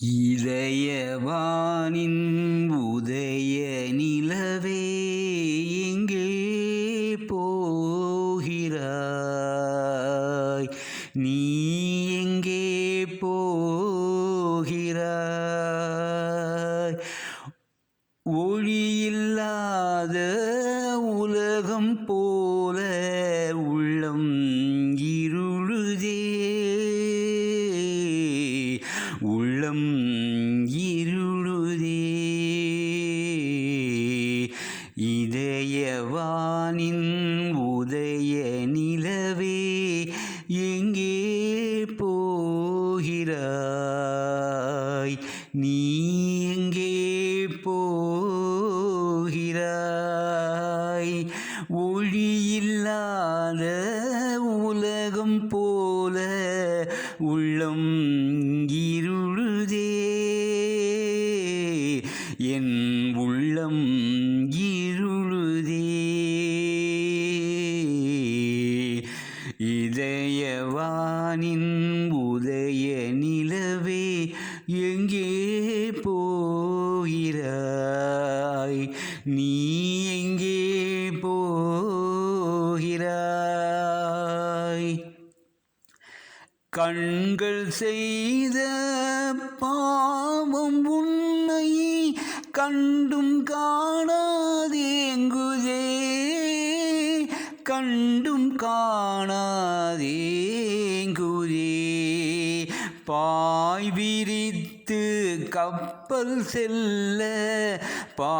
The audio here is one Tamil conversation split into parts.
இதயவானின் உதய நிலவே எங்கே போகிறாய்? நீ எங்கே போகிறாய்? ஒளியில்லாத உலகம் போ உள்ளம் இருளுதே. இதயவானின் உதய நிலவே எங்கே போகிறாய்? நீ எங்கே போகிறாய்? ஒளியில்லாத என் உள்ளம் இருளுதே. இதயவானின் உதய நிலவே எங்கே போகிறாய்? நீ எங்கே போகிறாய்? கண்கள் செய்த பாவம் உன் கண்டும் காணாதேங்குதே கண்டும் காணாதேங்குதே பாய் விரித்து கப்பல் செல்ல பா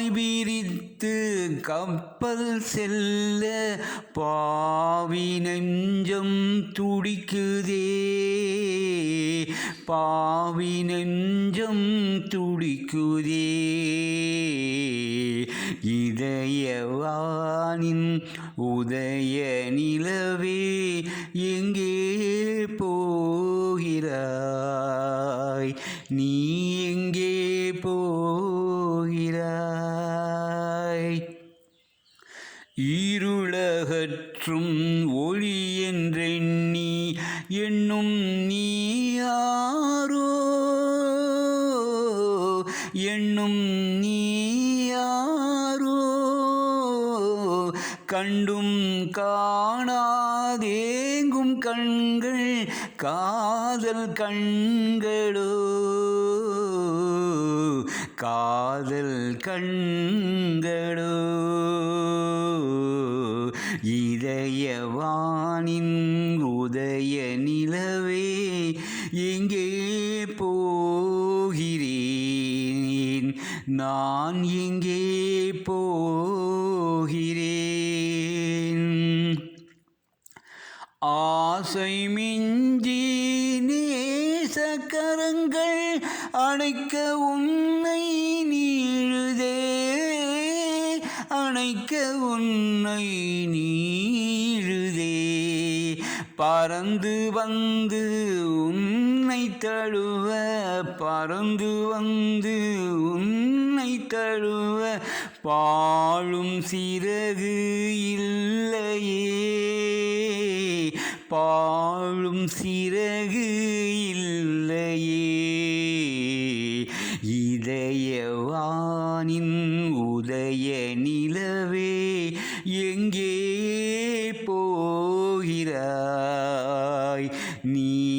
பாய் விரித்து கப்பல் செல்ல பாவி நெஞ்சம் துடிக்குதே. பாவி நெஞ்சம் துடிக்குதே. இதயவானின் உதய நிலவே எங்கே போகிறாய்? நீ இருளகற்றும் ஒளி என்றெண்ணி என்னும் நீ யாரோ எண்ணும் நீ யாரோ கண்டும் காணாதேங்கும் கண்கள் காதல் கண்களோ? காதல் கண்களோ? உதயவானின் உதய நிலவே எங்கே போகிறேன்? நான் எங்கே போகிறேன்? ஆசை மிஞ்சி நேசக்கரங்கள் அணைக்க உன்னை நீழுதே. அணைக்க உன்னை நீ பறந்து வந்து உன்னை தழுவ பறந்து வந்து உன்னை தழுவ பாழும் சிறகு இல்லையே. பாழும் சிறகு இல்லையே. இதயவானின் உதய நிலவே 你